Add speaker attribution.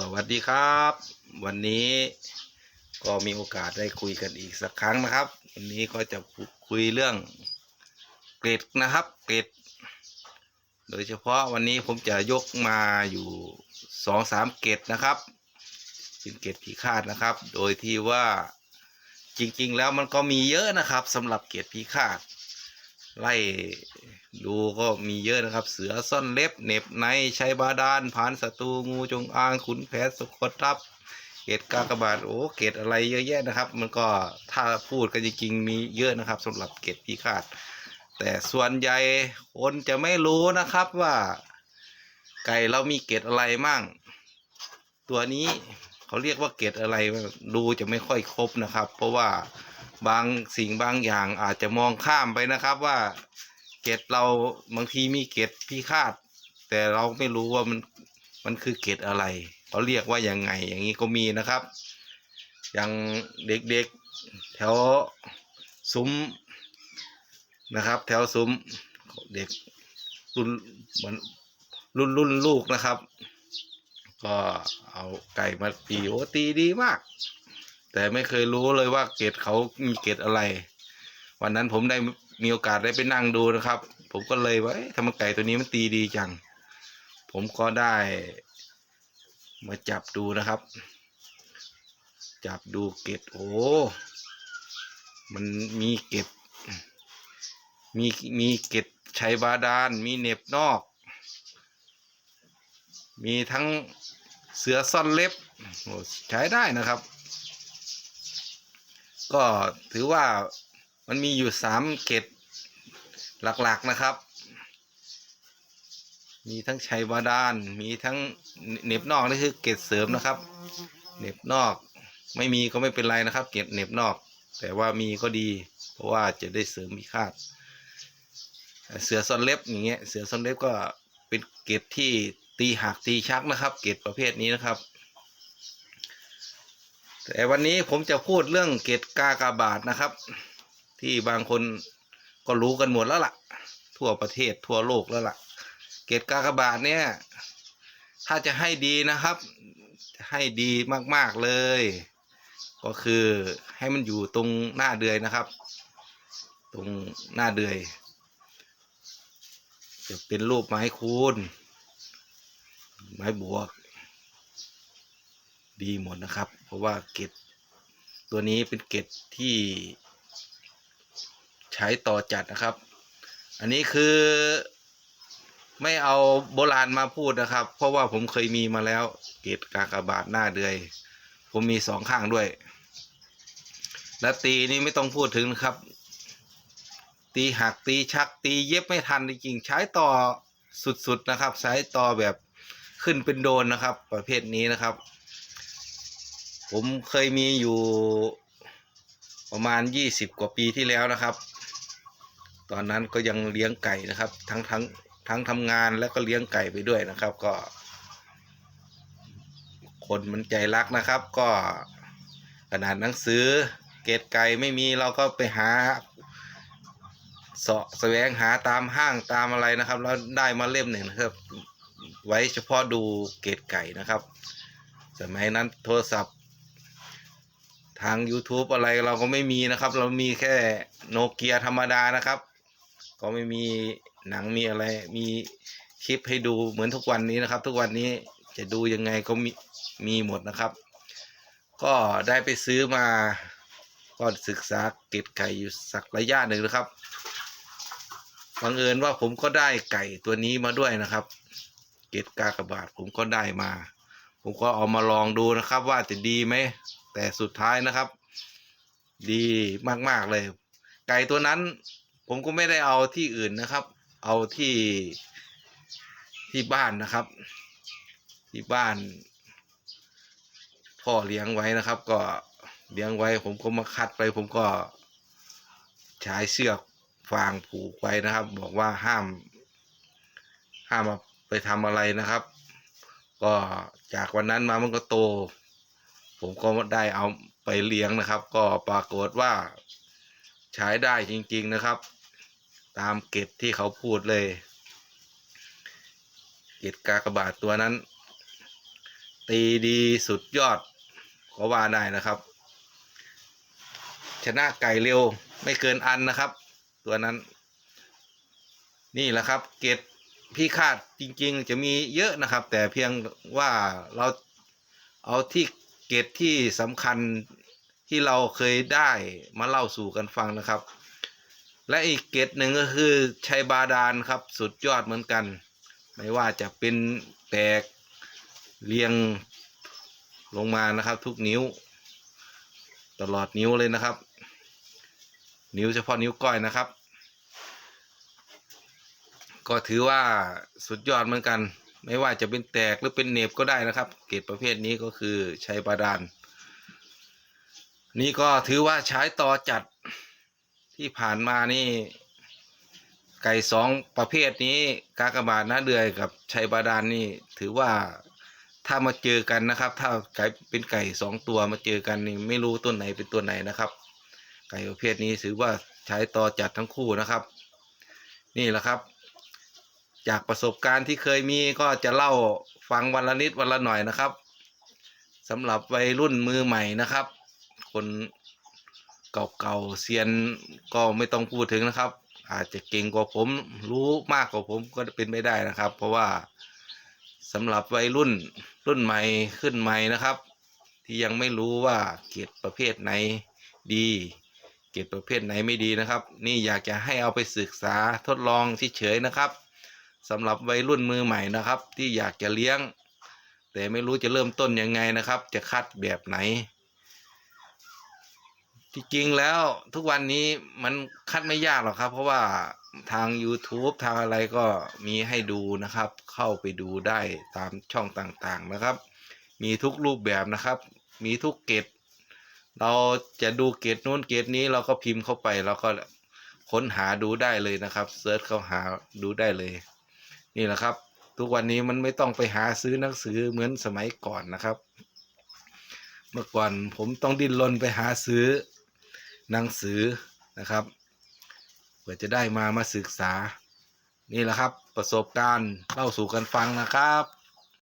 Speaker 1: สวัสดีครับ วันนี้ก็มีโอกาสได้คุยกันอีกสักครั้งนะครับ วันนี้ก็จะคุยเรื่องเกรดนะครับ เกรด โดยเฉพาะวันนี้ผมจะยกมาอยู่สองสามเกรดนะครับเป็นเกรดพิฆาตนะครับ โดยที่ว่าจริง ๆ แล้วมันก็มีเยอะนะครับสำหรับเกรดพิฆาตไล่ ดูก็มีเยอะนะครับ เสือซ่อนเล็บเน็บในชัยบาดาลผ่านศัตรูงูจงอางขุนแผนสะกดทับเกตกากบาทโอ้เกตอะไรเยอะแยะนะครับ มันก็ถ้าพูดกันจริงๆมีเยอะนะครับสำหรับเกตพิฆาตแต่ส่วนใหญ่คนจะไม่รู้นะครับว่า ไก่เรามีเกตอะไรมั่ง ตัวนี้เขาเรียกว่าเกตอะไรดูจะไม่ค่อยครบนะครับ เพราะว่าบางสิ่งบางอย่างอาจจะมองข้ามไปนะครับว่า เกตเราบางทีมีเกตพิฆาต แต่เราไม่รู้ว่ามันมันคือเกตอะไรเขาเรียกว่ายังไง อย่างนี้ก็มีนะครับ อย่างเด็กๆแถวซุ้มนะครับ แถวซุ้มเด็กรุ่นเหมือนรุ่นรุ่นลูกนะครับ ก็เอาไก่มาตีโอตีดีมาก แต่ไม่เคยรู้เลยว่าเกรดเขามีเกรดอะไร วันนั้นผมได้ มีโอกาสได้ไปนั่งดูนะครับ ผมก็เลยว่าทำไมไก่ตัวนี้มันตีดีจัง ผมก็ได้มาจับดูนะครับ จับดูเกรดโอ้ มันมีเกรดมีมีเกรดชัยบาดาล มีเหน็บนอก มีทั้งเสือซ่อนเล็บโอ้ใช้ได้นะครับ ก็ถือว่า มันมีอยู่สามเกตหลักๆนะครับ มีทั้งชัยบาดาล มีทั้งเน็บนอกนี่คือเกตเสริมนะครับเน็บนอกไม่มีก็ไม่เป็นไรนะครับ เกตเน็บนอก แต่ว่ามีก็ดี เพราะว่าจะได้เสริมมีค่าเสือซ่อนเล็บอย่างเงี้ยเสือซ่อนเล็บก็เป็นเกตที่ตีหักตีชักนะครับ เกตประเภทนี้นะครับ แต่วันนี้ผมจะพูดเรื่องเกตกากบาทนะครับ ที่บางคนก็รู้กันหมดแล้วล่ะ ทั่วประเทศทั่วโลกแล้วล่ะ เกตกากบาทเนี่ย ถ้าจะให้ดีนะครับ ให้ดีมากๆเลย ก็คือให้มันอยู่ตรงหน้าเดือยนะครับ ตรงหน้าเดือย จะเป็นรูปไม้คูณ ไม้บวก ดีหมดนะครับ เพราะว่าเกตตัวนี้เป็นเกตที่ ใช้ต่อจัดนะครับ อันนี้คือไม่เอาโบราณมาพูดนะครับ เพราะว่าผมเคยมีมาแล้ว เกตกากบาทหน้าเดือย ผมมีสองข้างด้วย และตีนี่ไม่ต้องพูดถึงครับ ตีหักตีชักตีเย็บไม่ทันจริงๆใช้ต่อสุดๆนะครับ ใช้ต่อแบบขึ้นเป็นโดนนะครับ ประเภทนี้นะครับ ผมเคยมีอยู่ประมาณยี่สิบกว่าปีที่แล้วนะครับ ตอนนั้นก็ยังเลี้ยงไก่นะครับ ทั้งทั้งทั้งทำงานแล้วก็เลี้ยงไก่ไปด้วยนะครับ ก็ คนมันใจรักนะครับ ก็ขนาดหนังสือเกตไก่ไม่มีเราก็ไปหาเสาะแสวงหาตามห้างตามอะไรนะครับ แล้วได้มาเล่มหนึ่งนะครับ ไว้เฉพาะดูเกตไก่นะครับ สมัยนั้นโทรศัพท์ ทาง YouTube อะไรเราก็ไม่มีนะครับ เรามีแค่โนเกียธรรมดานะครับ ก็ไม่มีหนังมีอะไร มีคลิปให้ดูเหมือนทุกวันนี้นะครับ ทุกวันนี้จะดูยังไงก็มีมีหมดนะครับ ก็ได้ไปซื้อมา ก็ศึกษาเก็บไก่อยู่สักระยะหนึ่งนะครับบังเอิญว่าผมก็ได้ไก่ตัวนี้มาด้วยนะครับ เกตกากระบาทผมก็ได้มา ผมก็เอามาลองดูนะครับ ว่าจะดีไหมแต่สุดท้ายนะครับ ดีมากๆเลย ไก่ตัวนั้น ผมก็ไม่ได้เอาที่อื่นนะครับ เอาที่ที่บ้านนะครับ ที่บ้าน พ่อเลี้ยงไว้นะครับ ก็เลี้ยงไว้ ผมก็มาคัดไป ผมก็ใช้เชือกฟางผูกไว้นะครับ บอกว่าห้าม ห้ามาไปทำอะไรนะครับ ก็จากวันนั้นมามันก็โต ผมก็ได้เอาไปเลี้ยงนะครับ ก็ปรากฏว่าใช้ได้จริง ๆนะครับ ตามเกตที่เขาพูดเลย เกตกากบาทตัวนั้น ตีดีสุดยอดก็ว่าได้นะครับ ชนะไก่เร็วไม่เกินอันนะครับ ตัวนั้น นี่แหละครับ เกตพี่คาดจริง ๆ จะมีเยอะนะครับ แต่เพียงว่าเราเอาที่เกตที่สำคัญที่เราเคยได้มาเล่าสู่กันฟังนะครับ และอีกเกตหนึ่งก็คือชัยบาดาลครับ สุดยอดเหมือนกัน ไม่ว่าจะเป็นแตกเรียงลงมานะครับ ทุกนิ้ว ตลอดนิ้วเลยนะครับ นิ้วเฉพาะนิ้วก้อยนะครับ ก็ถือว่าสุดยอดเหมือนกัน ไม่ว่าจะเป็นแตกหรือเป็นเน็บก็ได้นะครับ เกรดประเภทนี้ก็คือชัยบาดาลนี่ก็ถือว่าใช้ต่อจัด ที่ผ่านมานี่ ไก่สองประเภทนี้กากบาทหน้าเดือยกับชัยบาดาลนี่ถือว่าถ้ามาเจอกันนะครับ ถ้าไก่เป็นไก่สองตัวมาเจอกันนี่ไม่รู้ตัวไหนเป็นตัวไหนนะครับ ไก่ประเภทนี้ถือว่าใช้ต่อจัดทั้งคู่นะครับ นี่แหละครับ จากประสบการณ์ที่เคยมีก็จะเล่าฟังวันละนิดวันละหน่อยนะครับสำหรับวัยรุ่นมือใหม่นะครับ คน เก่าๆเซียนก็ไม่ต้องพูดถึงนะครับ อาจจะเก่งกว่าผมรู้มากกว่าผมก็เป็นไม่ได้นะครับ เพราะว่าสำหรับวัยรุ่นรุ่นใหม่ขึ้นใหม่นะครับ ที่ยังไม่รู้ว่าเกียรติประเภทไหนดี เกียรติประเภทไหนไม่ดีนะครับ นี่อยากจะให้เอาไปศึกษาทดลองเฉยๆนะครับสำหรับวัยรุ่นมือใหม่นะครับ ที่อยากจะเลี้ยง แต่ไม่รู้จะเริ่มต้นยังไงนะครับ จะคัดแบบไหน ที่จริงแล้วทุกวันนี้มันคัดไม่ยากหรอกครับ เพราะว่าทาง YouTube ทางอะไรก็มีให้ดูนะครับ เข้าไปดูได้ตามช่องต่างๆนะครับ มีทุกรูปแบบนะครับ มีทุกเกรดเราจะดูเกรดนู้นเกรดนี้เราก็พิมพ์เข้าไปแล้วก็ค้นหาดูได้เลยนะครับเซิร์ชเข้าหาดูได้เลย นี่แหละครับ ทุกวันนี้มันไม่ต้องไปหาซื้อหนังสือเหมือนสมัยก่อนนะครับ เมื่อก่อนผมต้องดิ้นรนไปหาซื้อ หนังสือนะครับเพื่อจะได้มามาศึกษานี่แหละครับประสบการณ์เล่าสู่กันฟังนะครับ